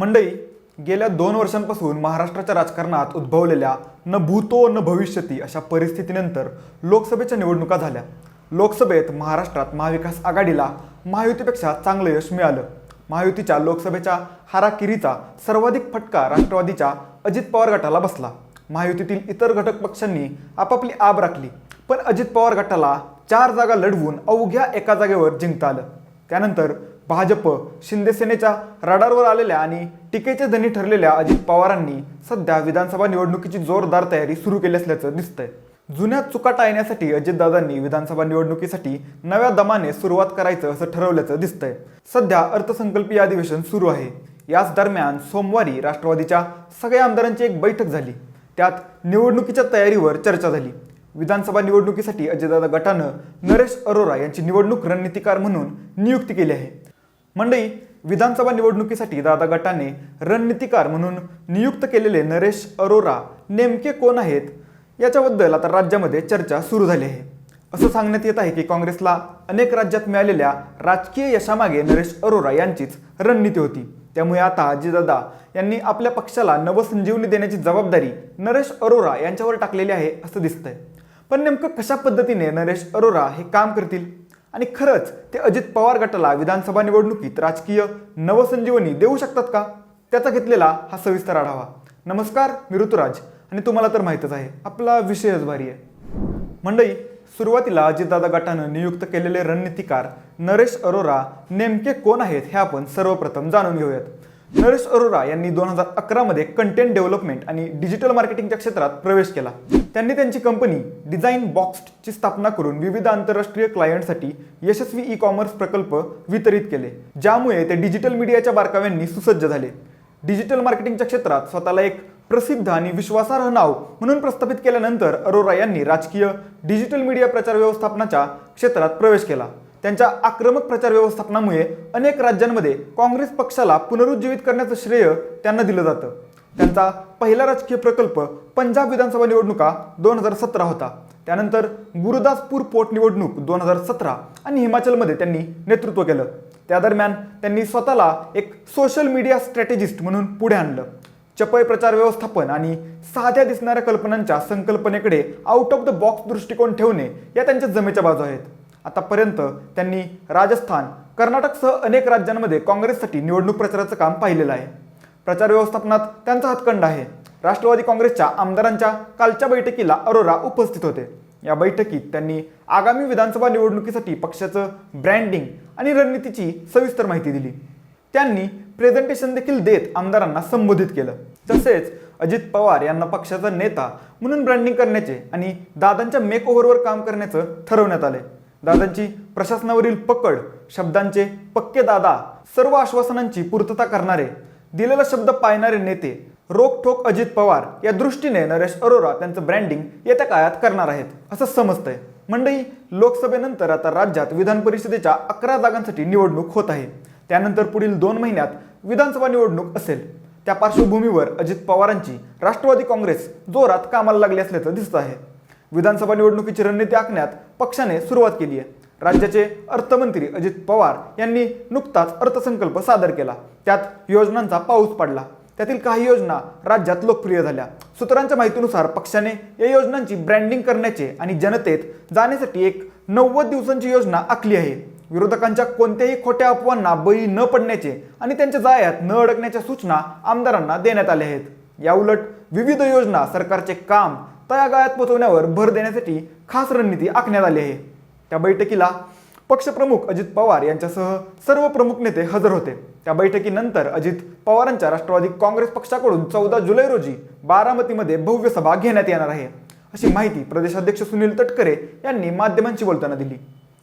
मंडई गेल्या दोन वर्षांपासून महाराष्ट्राच्या राजकारणात उद्भवलेल्या न भूतो न भविष्यती अशा परिस्थितीनंतर लोकसभेच्या निवडणुका झाल्या. लोकसभेत महाराष्ट्रात महाविकास आघाडीला महायुतीपेक्षा चांगलं यश मिळालं. महायुतीच्या लोकसभेच्या हाराकिरीचा सर्वाधिक फटका राष्ट्रवादीच्या अजित पवार गटाला बसला. महायुतीतील इतर घटक पक्षांनी आपापली आब राखली पण अजित पवार गटाला चार जागा लढवून अवघ्या एका जागेवर जिंकता आलं. त्यानंतर भाजप शिंदेसेनेच्या रडारवर आलेल्या आणि टीकेचे धनी ठरलेल्या अजित पवारांनी सध्या विधानसभा निवडणुकीची जोरदार तयारी सुरू केली असल्याचं दिसतंय. जुन्या चुका टाळण्यासाठी अजितदादांनी विधानसभा निवडणुकीसाठी नव्या दमाने सुरुवात करायचं असं ठरवल्याचं दिसतंय. सध्या अर्थसंकल्पीय अधिवेशन सुरू आहे. याच दरम्यान सोमवारी राष्ट्रवादीच्या सगळ्या आमदारांची एक बैठक झाली. त्यात निवडणुकीच्या तयारीवर चर्चा झाली. विधानसभा निवडणुकीसाठी अजितदादा गटानं नरेश अरोरा यांची निवडणूक रणनीतिकार म्हणून नियुक्ती केली आहे. मंडई विधानसभा निवडणुकीसाठी दादा गटाने रणनीतिकार म्हणून नियुक्त केलेले नरेश अरोरा नेमके कोण आहेत? याच्याबद्दल आता राज्यामध्ये चर्चा सुरू झाली आहे. असं सांगण्यात येत आहे की काँग्रेसला अनेक राज्यात मिळालेल्या राजकीय यशामागे नरेश अरोरा यांचीच रणनीती होती. त्यामुळे आता अजितदादा यांनी आपल्या पक्षाला नवसंजीवनी देण्याची जबाबदारी नरेश अरोरा यांच्यावर टाकलेली आहे असं दिसतंय. पण नेमकं कशा पद्धतीने नरेश अरोरा हे काम करतील? आणि खरंच ते अजित पवार गटाला विधानसभा निवडणुकीत राजकीय नवसंजीवनी देऊ शकतात का? त्याचा घेतलेला हा सविस्तर आढावा. नमस्कार मी ऋतुराज आणि तुम्हाला तर माहीतच आहे आपला विषयच भारी आहे. मंडई सुरुवातीला अजितदादा गटानं नियुक्त केलेले रणनीतिकार नरेश अरोरा नेमके कोण आहेत हे आपण सर्वप्रथम जाणून घेऊयात. नरेश अरोरा यांनी दोन हजार अकरामध्ये कंटेंट डेव्हलपमेंट आणि डिजिटल मार्केटिंगच्या क्षेत्रात प्रवेश केला. त्यांनी त्यांची कंपनी डिझाईन बॉक्सची स्थापना करून विविध आंतरराष्ट्रीय क्लायंटसाठी यशस्वी ई कॉमर्स प्रकल्प वितरित केले ज्यामुळे ते डिजिटल मीडियाच्या बारकाव्यांनी सुसज्ज झाले. डिजिटल मार्केटिंगच्या क्षेत्रात स्वतःला एक प्रसिद्ध आणि विश्वासार्ह नाव म्हणून प्रस्थापित केल्यानंतर अरोरा यांनी राजकीय डिजिटल मीडिया प्रचार व्यवस्थापनाच्या क्षेत्रात प्रवेश केला. त्यांच्या आक्रमक प्रचार व्यवस्थापनामुळे अनेक राज्यांमध्ये काँग्रेस पक्षाला पुनरुज्जीवित करण्याचं श्रेय त्यांना दिलं जातं. त्यांचा पहिला राजकीय प्रकल्प पंजाब विधानसभा निवडणुका दोन हजार सतरा होता. त्यानंतर गुरुदासपूर पोटनिवडणूक दोन हजार सतरा आणि हिमाचलमध्ये त्यांनी नेतृत्व केलं. त्या दरम्यान त्यांनी स्वतःला एक सोशल मीडिया स्ट्रॅटेजिस्ट म्हणून पुढे आणलं. चपय प्रचार व्यवस्थापन आणि साध्या दिसणाऱ्या कल्पनांच्या संकल्पनेकडे आउट ऑफ द बॉक्स दृष्टिकोन ठेवणे या त्यांच्या जमेच्या बाजू आहेत. आतापर्यंत त्यांनी राजस्थान कर्नाटकसह अनेक राज्यांमध्ये काँग्रेससाठी निवडणूक प्रचाराचं काम पाहिलेलं आहे. प्रचार व्यवस्थापनात त्यांचा हातखंड आहे. राष्ट्रवादी काँग्रेसच्या आमदारांच्या कालच्या बैठकीला अरोरा उपस्थित होते. या बैठकीत त्यांनी आगामी विधानसभा निवडणुकीसाठी पक्षाचं ब्रँडिंग आणि रणनीतीची सविस्तर माहिती दिली. त्यांनी प्रेझेंटेशन देखील देत आमदारांना संबोधित केलं. तसेच अजित पवार यांना पक्षाचा नेता म्हणून ब्रँडिंग करण्याचे आणि दादांच्या मेक ओव्हरवर काम करण्याचं ठरवण्यात आले दादांची प्रशासनावरील पकड शब्दांचे पक्के दादा सर्व आश्वासनांची पूर्तता करणारे दिलेला शब्द पाळणारे नेते रोखठोक अजित पवार या दृष्टीने नरेश अरोरा त्यांचं ब्रँडिंग येत्या काळात करणार आहेत असं समजतंय. मंडई लोकसभेनंतर आता राज्यात विधान परिषदेच्या अकरा जागांसाठी निवडणूक होत आहे. त्यानंतर पुढील दोन महिन्यात विधानसभा निवडणूक असेल. त्या पार्श्वभूमीवर अजित पवारांची राष्ट्रवादी काँग्रेस जोरात कामाला लागली असल्याचं दिसत आहे. विधानसभा निवडणुकीची रणनीती आखण्यात पक्षाने सुरुवात केली आहे. राज्याचे अर्थमंत्री अजित पवार यांनी नुकताच अर्थसंकल्प सादर केला. त्यात योजनांचा पाऊस पडला. त्यातील काही योजना राज्यात लोकप्रिय झाल्या. सूत्रांच्या माहितीनुसार पक्षाने या योजनांची ब्रँडिंग करण्याचे आणि जनतेत जाण्यासाठी एक नव्वद दिवसांची योजना आखली आहे. विरोधकांच्या कोणत्याही खोट्या अफवांना बळी न पडण्याचे आणि त्यांच्या जाळ्यात न अडकण्याच्या सूचना आमदारांना देण्यात आल्या आहेत. याउलट विविध योजना सरकारचे काम तळागाळात पोहोचवण्यावर भर देण्यासाठी खास रणनीती आखण्यात आली आहे. त्या बैठकीला पक्षप्रमुख अजित पवार यांच्यासह सर्व प्रमुख नेते हजर होते. त्या बैठकीनंतर अजित पवारांच्या राष्ट्रवादी काँग्रेस पक्षाकडून चौदा जुलै रोजी बारामतीमध्ये भव्य सभा घेण्यात येणार आहे. अशी माहिती प्रदेशाध्यक्ष सुनील तटकरे यांनी माध्यमांशी बोलताना दिली.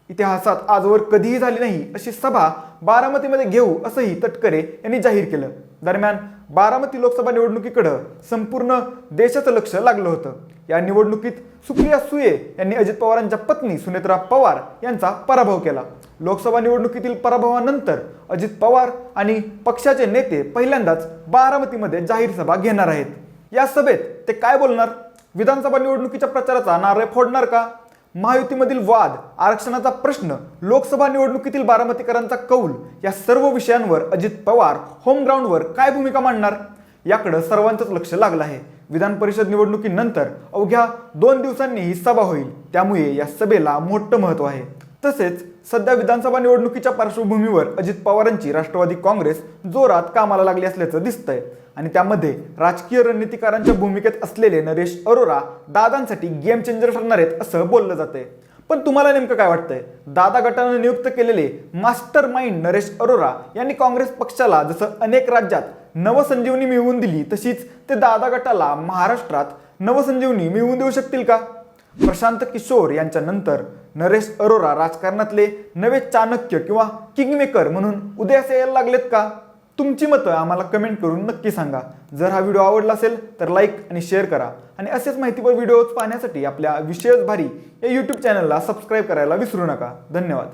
इतिहासात आजवर कधीही झाली नाही अशी सभा बारामतीमध्ये घेऊ असंही तटकरे यांनी जाहीर केलं. दरम्यान बारामती लोकसभा निवडणुकीकडं संपूर्ण देशाचं लक्ष लागलं होतं. या निवडणुकीत सुप्रिया सुये यांनी अजित पवारांच्या पत्नी सुनेत्रा पवार यांचा पराभव केला. लोकसभा निवडणुकीतील पराभवानंतर अजित पवार आणि पक्षाचे नेते पहिल्यांदाच बारामतीमध्ये जाहीर सभा घेणार आहेत. या सभेत ते काय बोलणार? विधानसभा निवडणुकीच्या प्रचाराचा नारळ फोडणार का? महायुतीमधील वाद आरक्षणाचा प्रश्न लोकसभा निवडणुकीतील बारामतीकरांचा कौल या सर्व विषयांवर अजित पवार होम ग्राउंडवर काय भूमिका मांडणार? याकडे सर्वांचंच लक्ष लागलं आहे. विधान परिषद निवडणुकीनंतर अवघ्या दोन दिवसांनी ही सभा होईल. त्यामुळे या सभेला मोठं महत्त्व आहे. तसेच सध्या विधानसभा निवडणुकीच्या पार्श्वभूमीवर अजित पवारांची राष्ट्रवादी काँग्रेस जोरात कामाला लागली असल्याचं दिसतंय. आणि त्यामध्ये राजकीय रणनीतिकारांच्या भूमिकेत असलेले नरेश अरोरा दादांसाठी गेम चेंजर ठरणार आहेत असं बोललं जातंय. पण तुम्हाला नेमकं काय वाटतंय? दादा गटानं नियुक्त केलेले मास्टर माइंड नरेश अरोरा यांनी काँग्रेस पक्षाला जसं अनेक राज्यात नवसंजीवनी मिळवून दिली तशीच ते दादा गटाला महाराष्ट्रात नवसंजीवनी मिळवून देऊ शकतील का? प्रशांत किशोर यांच्या नंतर नरेश अरोरा राजकारणातले नवे चाणक्य किंवा किंगमेकर म्हणून उदयास यायला लागलेत का? तुमची मतं आम्हाला कमेंट करून नक्की सांगा. जर हा व्हिडिओ आवडला असेल तर लाईक आणि शेअर करा. आणि असेच माहितीपर व्हिडिओज पाहण्यासाठी आपल्या विशेष भारी या यूट्यूब चॅनलला सबस्क्राईब करायला विसरू नका. धन्यवाद.